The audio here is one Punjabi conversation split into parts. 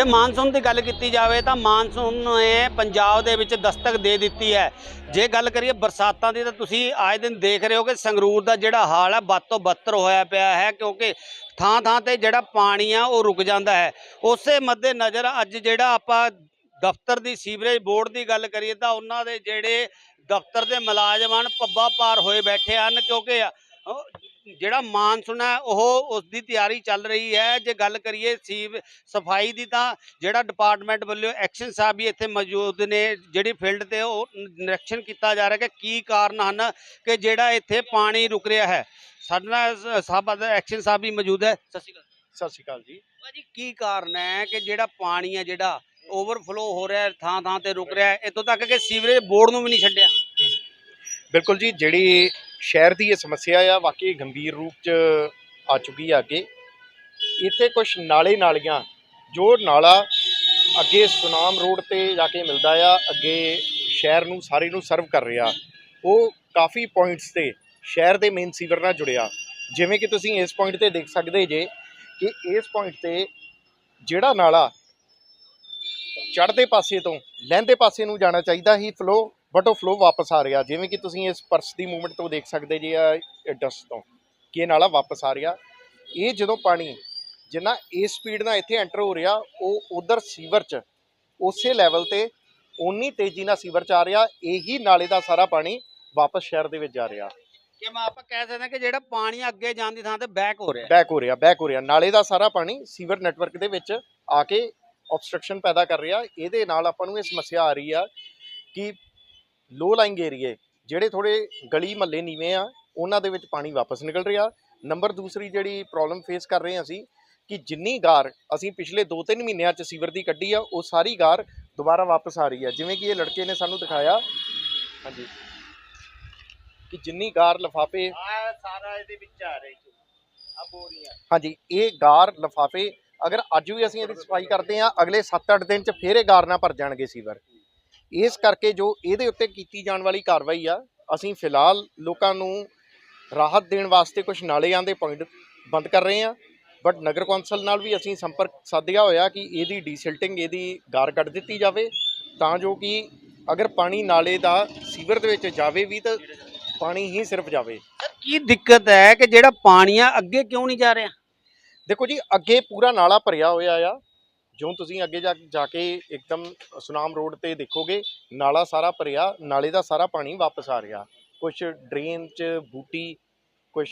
ਜੇ ਮਾਨਸੂਨ ਦੀ ਗੱਲ ਕੀਤੀ ਜਾਵੇ ਤਾਂ ਮਾਨਸੂਨ ਨੇ ਪੰਜਾਬ ਦੇ ਵਿੱਚ ਦਸਤਕ ਦੇ ਦਿੱਤੀ ਹੈ। ਜੇ ਗੱਲ ਕਰੀਏ ਬਰਸਾਤਾਂ ਦੀ ਤਾਂ ਤੁਸੀਂ ਆਏ ਦਿਨ ਦੇਖ ਰਹੇ ਹੋ ਕਿ ਸੰਗਰੂਰ ਦਾ ਜਿਹੜਾ ਹਾਲ ਹੈ ਬੱਦ ਤੋਂ ਬੱਤਰ ਹੋਇਆ ਪਿਆ ਹੈ ਕਿਉਂਕਿ ਥਾਂ ਥਾਂ ਤੇ ਜਿਹੜਾ ਪਾਣੀ ਆ, ਉਹ ਰੁਕ ਜਾਂਦਾ ਹੈ। ਉਸੇ ਮੱਦੇ ਨਜ਼ਰ ਅੱਜ ਜਿਹੜਾ ਆਪਾਂ ਦਫ਼ਤਰ ਦੀ ਸੀਵਰੇਜ ਬੋਰਡ ਦੀ ਗੱਲ ਕਰੀਏ ਤਾਂ ਉਹਨਾਂ ਦੇ ਜਿਹੜੇ ਦਫ਼ਤਰ ਦੇ ਮੁਲਾਜ਼ਮ ਹਨ ਪੱਬਾ ਪਾਰ ਹੋਏ ਬੈਠੇ ਹਨ ਕਿਉਂਕਿ ਜਿਹੜਾ ਮਾਨਸੂਨ ਹੈ ਉਹ ਉਸ ਦੀ ਤਿਆਰੀ ਚੱਲ ਰਹੀ ਹੈ। ਜੇ ਗੱਲ ਕਰੀਏ ਸੀਵ ਸਫ਼ਾਈ ਦੀ ਤਾਂ ਜਿਹੜਾ ਡਿਪਾਰਟਮੈਂਟ ਵੱਲੋਂ ਐਕਸ਼ਨ ਸਾਹਿਬ ਵੀ ਇੱਥੇ ਮੌਜੂਦ ਨੇ ਜਿਹੜੀ ਫੀਲਡ ਤੇ ਉਹ ਨਿਰੀਖਣ ਕੀਤਾ ਜਾ ਰਿਹਾ ਕਿ ਕੀ ਕਾਰਨ ਹਨ ਕਿ ਜਿਹੜਾ ਇੱਥੇ ਪਾਣੀ ਰੁਕ ਰਿਹਾ ਹੈ। ਸਾਡੇ ਨਾਲ ਸ- ਸਾਹਿਬ ਦਾ ਐਕਸ਼ਨ ਸਾਹਿਬ ਵੀ ਮੌਜੂਦ ਹੈ। ਸਤਿ ਸ਼੍ਰੀ ਅਕਾਲ। ਸਤਿ ਸ਼੍ਰੀ ਅਕਾਲ ਜੀ। ਭਾਜੀ ਕੀ ਕਾਰਨ ਹੈ ਕਿ ਜਿਹੜਾ ਪਾਣੀ ਹੈ ਜਿਹੜਾ ਓਵਰਫਲੋ ਹੋ ਰਿਹਾ ਥਾਂ ਥਾਂ ਤੇ ਰੁਕ ਰਿਹਾ ਹੈ ਇੱਥੋਂ ਤੱਕ ਕਿ ਸੀਵਰੇਜ ਬੋਰਡ ਨੂੰ ਵੀ ਨਹੀਂ ਛੱਡਿਆ? ਬਿਲਕੁਲ ਜੀ ਜਿਹੜੀ ਸ਼ਹਿਰ ਦੀ ਇਹ ਸਮੱਸਿਆ ਆ, ਵਾਕਈ ਗੰਭੀਰ ਰੂਪ ਚ ਆ ਚੁੱਕੀ ਆ ਅੱਗੇ। ਇੱਥੇ ਕੁਝ ਨਾਲੇ ਨਾਲੀਆਂ ਜੋ ਨਾਲਾ, ਅੱਗੇ ਸੁਨਾਮ ਰੋਡ ਤੇ ਜਾ ਕੇ ਮਿਲਦਾ ਆ, ਅੱਗੇ ਸ਼ਹਿਰ ਨੂੰ, ਸਾਰੇ ਨੂੰ ਸਰਵ ਕਰ ਰਿਹਾ। ਉਹ ਕਾਫੀ ਪੁਆਇੰਟਸ ਤੇ ਸ਼ਹਿਰ ਦੇ ਮੇਨ ਸੀਵਰ ਨਾਲ ਜੁੜਿਆ। ਜਿਵੇਂ ਕਿ ਤੁਸੀਂ ਇਸ ਪੁਆਇੰਟ ਤੇ ਦੇਖ ਸਕਦੇ ਜੇ ਕਿ ਇਸ ਪੁਆਇੰਟ ਤੇ ਜਿਹੜਾ ਨਾਲਾ ਚੜ੍ਹਦੇ ਪਾਸੇ ਤੋਂ ਲਹਿੰਦੇ ਪਾਸੇ ਨੂੰ ਜਾਣਾ ਚਾਹੀਦਾ ਸੀ ਫਲੋ ਬਟ ਉਹ ਫਲੋ ਵਾਪਸ ਆ ਰਿਹਾ। ਜਿਵੇਂ ਕਿ ਤੁਸੀਂ ਇਸ ਪਰਸ ਦੀ ਮੂਵਮੈਂਟ ਤੋਂ ਦੇਖ ਸਕਦੇ ਜੀ ਆ ਡਸਟ ਤੋਂ। ਕਿ ਇਹ ਨਾਲਾ ਵਾਪਸ ਆ ਰਿਹਾ। ਇਹ ਜਦੋਂ ਪਾਣੀ ਜਿੰਨਾ ਇਸ ਸਪੀਡ ਨਾਲ ਇੱਥੇ ਐਂਟਰ ਹੋ ਰਿਹਾ ਉਹ ਉਧਰ ਸੀਵਰ 'ਚ ਉਸੇ ਲੈਵਲ ਤੇ ਓਨੀ ਤੇਜ਼ੀ ਨਾਲ ਸੀਵਰ 'ਚ ਆ ਰਿਹਾ। ਇਹੀ ਨਾਲੇ ਦਾ ਸਾਰਾ ਪਾਣੀ ਵਾਪਸ ਸ਼ਹਿਰ ਦੇ ਵਿੱਚ ਜਾ ਰਿਹਾ। ਕਿ ਮੈਂ ਆਪਾਂ ਕਹਿ ਸਕਦੇ ਹਾਂ ਕਿ ਜਿਹੜਾ ਪਾਣੀ ਅੱਗੇ ਜਾਣ ਦੀ ਥਾਂ ਤੇ ਬੈਕ ਹੋ ਰਿਹਾ। ਬੈਕ ਹੋ ਰਿਹਾ ਬੈਕ ਹੋ ਰਿਹਾ। ਨਾਲੇ ਦਾ ਸਾਰਾ ਪਾਣੀ ਸੀਵਰ ਨੈਟਵਰਕ ਦੇ ਵਿੱਚ ਆ ਕੇ ਆਬਸਟ੍ਰਕਸ਼ਨ ਪੈਦਾ ਕਰ ਰਿਹਾ। ਇਹਦੇ ਨਾਲ ਆਪਾਂ ਨੂੰ ਇਹ ਸਮੱਸਿਆ ਆ ਰਹੀ ਆ ਕਿ ਲੋ ਲਾਈਂਗ ਏਰੀਏ ਜਿਹੜੇ ਥੋੜੇ ਗਲੀ ਮਹੱਲੇ ਨੀਵੇਂ ਆ ਉਹਨਾਂ ਦੇ ਵਿੱਚ ਪਾਣੀ ਵਾਪਸ ਨਿਕਲ ਰਿਹਾ। ਨੰਬਰ ਦੂਸਰੀ ਜਿਹੜੀ ਪ੍ਰੋਬਲਮ ਫੇਸ ਕਰ ਰਹੇ ਹਾਂ ਅਸੀਂ ਕਿ ਜਿੰਨੀ ਗਾਰ ਅਸੀਂ ਪਿਛਲੇ 2-3 ਮਹੀਨਿਆਂ 'ਚ ਸੀਵਰ ਦੀ ਕੱਢੀ ਆ ਉਹ ਸਾਰੀ ਗਾਰ ਦੁਬਾਰਾ ਵਾਪਸ ਆ ਰਹੀ ਆ ਜਿਵੇਂ ਕਿ ਇਹ ਲੜਕੇ ਨੇ ਸਾਨੂੰ ਦਿਖਾਇਆ ਹਾਂਜੀ। ਕਿ ਜਿੰਨੀ ਗਾਰ ਲਫਾਫੇ ਆ ਸਾਰਾ ਇਹਦੇ ਵਿੱਚ ਆ ਰਿਹਾ ਆ ਬੋਰੀਆਂ। ਹਾਂਜੀ ਇਹ ਗਾਰ ਲਫਾਫੇ ਅਗਰ ਅੱਜ ਵੀ ਅਸੀਂ ਇਹਦੀ ਸਫ਼ਾਈ ਕਰਦੇ ਹਾਂ ਅਗਲੇ 7-8 ਦਿਨ ਚ ਫੇਰ ਇਹ ਗਾਰ ਨਾਲ ਭਰ ਜਾਣਗੇ ਸੀਵਰ। ਇਸ ਕਰਕੇ ਜੋ ਇਹਦੇ ਉੱਤੇ ਕੀਤੀ ਜਾਣ ਵਾਲੀ ਕਾਰਵਾਈ ਆ ਅਸੀਂ ਫਿਲਹਾਲ ਲੋਕਾਂ ਨੂੰ ਰਾਹਤ ਦੇਣ ਵਾਸਤੇ ਕੁਝ ਨਾਲਿਆਂ ਦੇ ਪੁਆਇੰਟ ਬੰਦ ਕਰ ਰਹੇ ਹਾਂ ਬਟ ਨਗਰ ਕੌਂਸਲ ਨਾਲ ਵੀ ਅਸੀਂ ਸੰਪਰਕ ਸਾਧਿਆ ਹੋਇਆ ਕਿ ਇਹਦੀ ਡੀਸਿਲਟਿੰਗ ਇਹਦੀ ਗਾਰ ਕੱਢ ਦਿੱਤੀ ਜਾਵੇ ਤਾਂ ਜੋ ਕਿ ਅਗਰ ਪਾਣੀ ਨਾਲੇ ਦਾ ਸੀਵਰ ਦੇ ਵਿੱਚ ਜਾਵੇ ਵੀ ਤਾਂ ਪਾਣੀ ਹੀ ਸਿਰਫ ਜਾਵੇ। ਕੀ ਦਿੱਕਤ ਹੈ ਕਿ ਜਿਹੜਾ ਪਾਣੀ ਆ ਅੱਗੇ ਕਿਉਂ ਨਹੀਂ ਜਾ ਰਿਹਾ ਦੇਖੋ ਜੀ ਅੱਗੇ ਪੂਰਾ ਨਾਲਾ ਭਰਿਆ ਹੋਇਆ ਆ ਜਿਉਂ ਤੁਸੀਂ ਅੱਗੇ ਜਾ ਜਾ ਕੇ ਇੱਕਦਮ ਸੁਨਾਮ ਰੋਡ ਤੇ ਦੇਖੋਗੇ ਨਾਲਾ ਸਾਰਾ ਭਰਿਆ ਨਾਲੇ ਦਾ ਸਾਰਾ ਪਾਣੀ ਵਾਪਸ ਆ ਰਿਹਾ। ਕੁਝ ਡਰੇਨ 'ਚ ਬੂਟੀ ਕੁਝ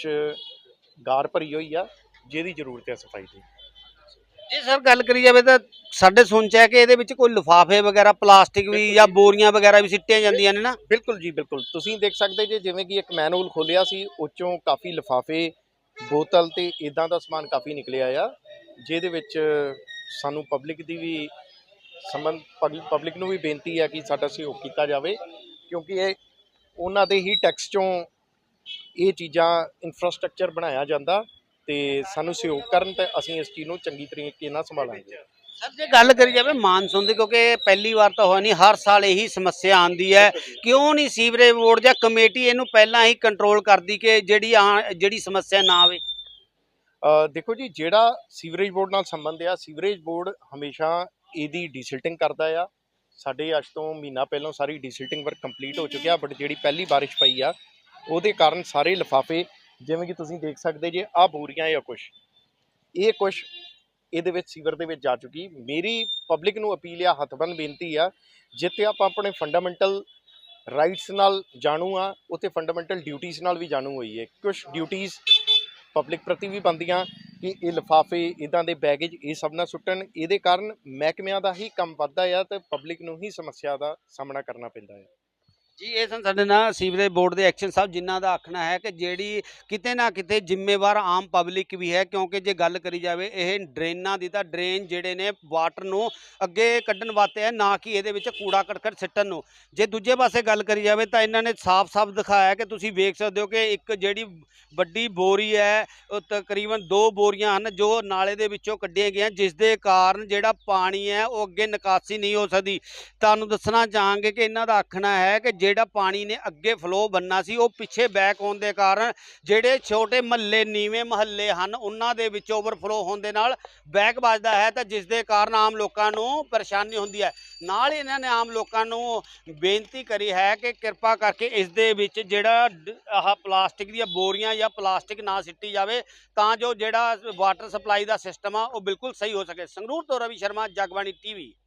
ਗਾਰ ਭਰੀ ਹੋਈ ਆ ਜਿਹਦੀ ਜ਼ਰੂਰਤ ਹੈ ਸਫ਼ਾਈ ਦੀ। ਜੇ ਸਰ ਗੱਲ ਕਰੀ ਜਾਵੇ ਤਾਂ ਸਾਡੇ ਸੁਣ ਚ ਹੈ ਕਿ ਇਹਦੇ ਵਿੱਚ ਕੋਈ ਲਿਫਾਫੇ ਵਗੈਰਾ ਪਲਾਸਟਿਕ ਵੀ ਜਾਂ ਬੋਰੀਆਂ ਵਗੈਰਾ ਵੀ ਸਿੱਟੀਆਂ ਜਾਂਦੀਆਂ ਨੇ ਨਾ? ਬਿਲਕੁਲ ਜੀ ਬਿਲਕੁਲ। ਤੁਸੀਂ ਦੇਖ ਸਕਦੇ ਜੇ ਜਿਵੇਂ ਕਿ ਇੱਕ ਮੈਨੂਅਲ ਖੋਲਿਆ ਸੀ ਉਹ 'ਚੋਂ ਕਾਫੀ ਲਿਫਾਫੇ ਬੋਤਲ ਤੇ ਇਦਾਂ ਦਾ ਸਮਾਨ ਕਾਫੀ ਨਿਕਲਿਆ ਆ ਜਿਹਦੇ ਵਿੱਚ ਸਾਨੂੰ ਪਬਲਿਕ ਦੀ ਵੀ ਸੰਬੰਧ ਪਬਲਿਕ ਨੂੰ ਵੀ ਬੇਨਤੀ ਹੈ ਕਿ ਸਾਡਾ ਸਹਿਯੋਗ ਕੀਤਾ ਜਾਵੇ ਕਿਉਂਕਿ ਇਹ ਉਹਨਾਂ ਦੇ ਹੀ ਟੈਕਸ ਚੋਂ ਇਹ ਚੀਜ਼ਾਂ ਇਨਫਰਾਸਟ੍ਰਕਚਰ ਬਣਾਇਆ ਜਾਂਦਾ ਤੇ ਸਾਨੂੰ ਸਹਿਯੋਗ ਕਰਨ ਤੇ ਅਸੀਂ ਇਸ ਚੀਜ਼ ਨੂੰ ਚੰਗੀ ਤਰੀਕੇ ਨਾਲ ਸੰਭਾਲਾਂਗੇ। ਸਰ ਜੇ ਗੱਲ ਕਰੀ ਜਾਵੇ ਮਾਨਸੂਨ ਦੀ ਕਿਉਂਕਿ ਪਹਿਲੀ ਵਾਰ ਤਾਂ ਹੋਇਆ ਨਹੀਂ ਹਰ ਸਾਲ ਇਹੀ ਸਮੱਸਿਆ ਆਉਂਦੀ ਹੈ। ਕਿਉਂ ਨਹੀਂ ਸੀਵਰੇਜ ਬੋਰਡ ਜਾਂ ਕਮੇਟੀ ਇਹਨੂੰ ਪਹਿਲਾਂ ਹੀ ਕੰਟਰੋਲ ਕਰਦੀ ਕਿ ਜਿਹੜੀ ਜਿਹੜੀ ਸਮੱਸਿਆ ਨਾ ਆਵੇ? ਦੇਖੋ ਜੀ, ਜਿਹੜਾ ਸੀਵਰੇਜ ਬੋਰਡ ਨਾਲ ਸੰਬੰਧ ਆ, ਸੀਵਰੇਜ ਬੋਰਡ ਹਮੇਸ਼ਾ ਇਹਦੀ ਡੀਸਿਲਟਿੰਗ ਕਰਦਾ ਆ। ਸਾਡੇ ਅੱਜ ਤੋਂ ਮਹੀਨਾ ਪਹਿਲਾਂ ਸਾਰੀ ਡੀਸਿਲਟਿੰਗ ਵਰਕ ਕੰਪਲੀਟ ਹੋ ਚੁੱਕਿਆ ਬਟ ਜਿਹੜੀ ਪਹਿਲੀ ਬਾਰਿਸ਼ ਪਈ ਆ, ਉਹਦੇ ਕਾਰਨ ਸਾਰੇ ਲਿਫਾਫੇ, ਜਿਵੇਂ ਕਿ ਤੁਸੀਂ ਦੇਖ ਸਕਦੇ ਜੇ ਆ ਬੋਰੀਆਂ ਜਾਂ ਕੁਝ ਇਹ ਕੁਝ ਇਹਦੇ ਵਿੱਚ ਸੀਵਰ ਦੇ ਵਿੱਚ ਜਾ ਚੁੱਕੀ। ਮੇਰੀ ਪਬਲਿਕ ਨੂੰ ਅਪੀਲ ਆ, ਹੱਥਬੰਦ ਬੇਨਤੀ ਆ, ਜਿੱਥੇ ਆਪਾਂ ਆਪਣੇ ਫੰਡਾਮੈਂਟਲ ਰਾਈਟਸ ਨਾਲ ਜਾਣੂ ਆ, ਉੱਥੇ ਫੰਡਾਮੈਂਟਲ ਡਿਊਟੀਆਂ ਨਾਲ ਵੀ ਜਾਣੂ ਹੋਈਏ। ਕੁਝ ਡਿਊਟੀਆਂ ਪਬਲਿਕ ਪ੍ਰਤੀ ਵੀ ਬੰਦੀਆਂ ਕਿ ਇਹ ਲਿਫਾਫੇ, ਇਦਾਂ ਦੇ ਬੈਗੇਜ, ਇਹ ਸਭ ਨਾ ਸੁੱਟਣ। ਇਹਦੇ ਕਾਰਨ ਮਹਿਕਮਿਆਂ ਦਾ ਹੀ ਕੰਮ ਵੱਧਦਾ ਆ ਤੇ ਪਬਲਿਕ ਨੂੰ ਹੀ ਸਮੱਸਿਆ ਦਾ ਸਾਹਮਣਾ ਕਰਨਾ ਪੈਂਦਾ ਹੈ ਜੀ, ਇਹ ਸਨ ਸਾਡੇ ਨਾਲ ਸੀਵਰੇਜ ਬੋਰਡ ਦੇ ਐਕਸ਼ਨ ਸਾਹਿਬ, ਜਿਨ੍ਹਾਂ ਦਾ ਆਖਣਾ ਹੈ ਕਿ ਜਿਹੜੀ ਕਿਤੇ ਨਾ ਕਿਤੇ ਜ਼ਿੰਮੇਵਾਰ ਆਮ ਪਬਲਿਕ ਵੀ ਹੈ, ਕਿਉਂਕਿ ਜੇ ਗੱਲ ਕਰੀ ਜਾਵੇ, ਇਹ ਡਰੇਨਾਂ ਦੀ ਤਾਂ ਡਰੇਨ ਜਿਹੜੇ ਨੇ ਵਾਟਰ ਨੂੰ ਅੱਗੇ ਕੱਢਣ ਵਾਸਤੇ ਹੈ, ਨਾ ਕਿ ਇਹਦੇ ਵਿੱਚ ਕੂੜਾ ਕਰਕਟ ਸਿੱਟਣ ਨੂੰ। ਜੇ ਦੂਜੇ ਪਾਸੇ ਗੱਲ ਕਰੀ ਜਾਵੇ ਤਾਂ ਇਹਨਾਂ ਨੇ ਸਾਫ਼-ਸਾਫ਼ ਦਿਖਾਇਆ ਕਿ ਤੁਸੀਂ ਵੇਖ ਸਕਦੇ ਹੋ ਕਿ ਇੱਕ ਜਿਹੜੀ ਵੱਡੀ ਬੋਰੀ ਹੈ, ਉਹ ਤਕਰੀਬਨ ਦੋ ਬੋਰੀਆਂ ਹਨ, ਜੋ ਨਾਲੇ ਦੇ ਵਿੱਚੋਂ ਕੱਢੀਆਂ ਗਈਆਂ, ਜਿਸ ਦੇ ਕਾਰਨ ਜਿਹੜਾ ਪਾਣੀ ਹੈ, ਉਹ ਅੱਗੇ ਨਿਕਾਸੀ ਨਹੀਂ ਹੋ ਸਕਦੀ। ਤੁਹਾਨੂੰ ਦੱਸਣਾ ਚਾਹਾਂਗੇ ਕਿ ਇਹਨਾਂ ਦਾ ਆਖਣਾ ਹੈ ਕਿ ਜਿਹੜਾ ਪਾਣੀ ਨੇ ਅੱਗੇ ਫਲੋ ਬੰਨਾ ਸੀ, ਉਹ ਪਿੱਛੇ ਬੈਕ ਹੋਣ ਦੇ ਕਾਰਨ ਜਿਹੜੇ ਛੋਟੇ ਮਹੱਲੇ, ਨੀਵੇਂ ਮਹੱਲੇ ਹਨ, ਉਹਨਾਂ ਦੇ ਵਿੱਚ ਓਵਰਫਲੋ ਹੋਣ ਦੇ ਨਾਲ ਬੈਕ ਵੱਜਦਾ ਹੈ ਤਾਂ ਜਿਸ ਦੇ ਕਾਰਨ ਆਮ ਲੋਕਾਂ ਨੂੰ ਪਰੇਸ਼ਾਨੀ ਹੁੰਦੀ ਹੈ। ਨਾਲ ਹੀ ਇਹਨਾਂ ਨੇ ਆਮ ਲੋਕਾਂ ਨੂੰ ਬੇਨਤੀ ਕਰੀ ਹੈ ਕਿ ਕਿਰਪਾ ਕਰਕੇ ਇਸ ਦੇ ਵਿੱਚ ਜਿਹੜਾ ਡ- ਆਹ ਪਲਾਸਟਿਕ ਦੀਆਂ ਬੋਰੀਆਂ ਜਾਂ ਪਲਾਸਟਿਕ ਨਾ ਸਿੱਟੀ ਜਾਵੇ, ਤਾਂ ਜੋ ਜਿਹੜਾ ਵਾਟਰ ਸਪਲਾਈ ਦਾ ਸਿਸਟਮ ਆ, ਉਹ ਬਿਲਕੁਲ ਸਹੀ ਹੋ ਸਕੇ। ਸੰਗਰੂਰ ਤੋਂ ਰਵੀ ਸ਼ਰਮਾ, ਜਗਬਾਣੀ ਟੀਵੀ।